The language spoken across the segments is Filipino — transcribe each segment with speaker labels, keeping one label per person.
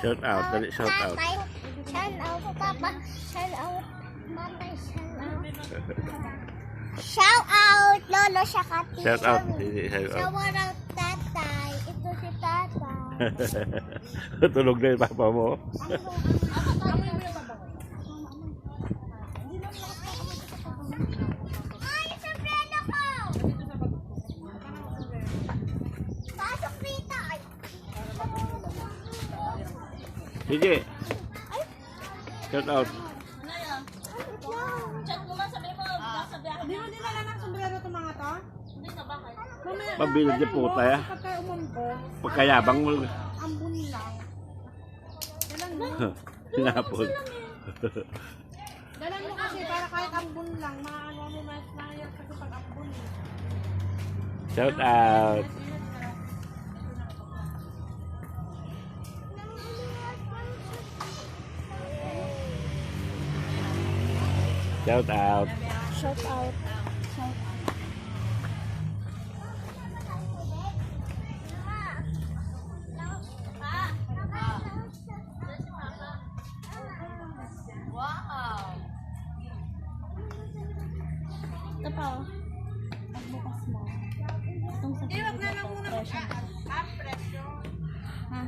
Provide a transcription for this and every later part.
Speaker 1: Shout
Speaker 2: out, dali, shout out.
Speaker 1: Shout out, papa. Shout out, mamay, shout out. Shout out, lolo, siya ka,
Speaker 2: Shout out. Hindi, shout out.
Speaker 1: Shout out, tatay. Ito si tatay.
Speaker 2: Tulog na yung papa mo.
Speaker 1: Ay, sombrero ko! Pasok dito. Ay.
Speaker 2: Sige. Shout out.
Speaker 3: Hindi dinala ng sombrero to mga to?
Speaker 2: Puta, ya.
Speaker 3: Pagka umunto,
Speaker 2: Pagkayabang mo.
Speaker 3: ambun lang.
Speaker 2: Hinapon.
Speaker 3: Dalan mo kasi para kahit ambun lang, maano mo mas mayat kasi pag ambun. eh.
Speaker 2: Shout out. Shout out.
Speaker 1: Shout out.
Speaker 4: Wow!
Speaker 1: Ito pa oh. Pagbukas mo. Itong sa
Speaker 3: Eh, wag na lang muna mag presyo.
Speaker 1: Ha?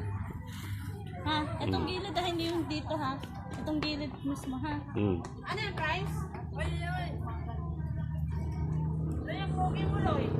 Speaker 1: Ha? Itong gilid ah, hindi yung dito ha. Itong gilid mismo ha.
Speaker 2: Mm.
Speaker 3: Ano yung price? Wala yun. Ano yung pogi mo, Loy?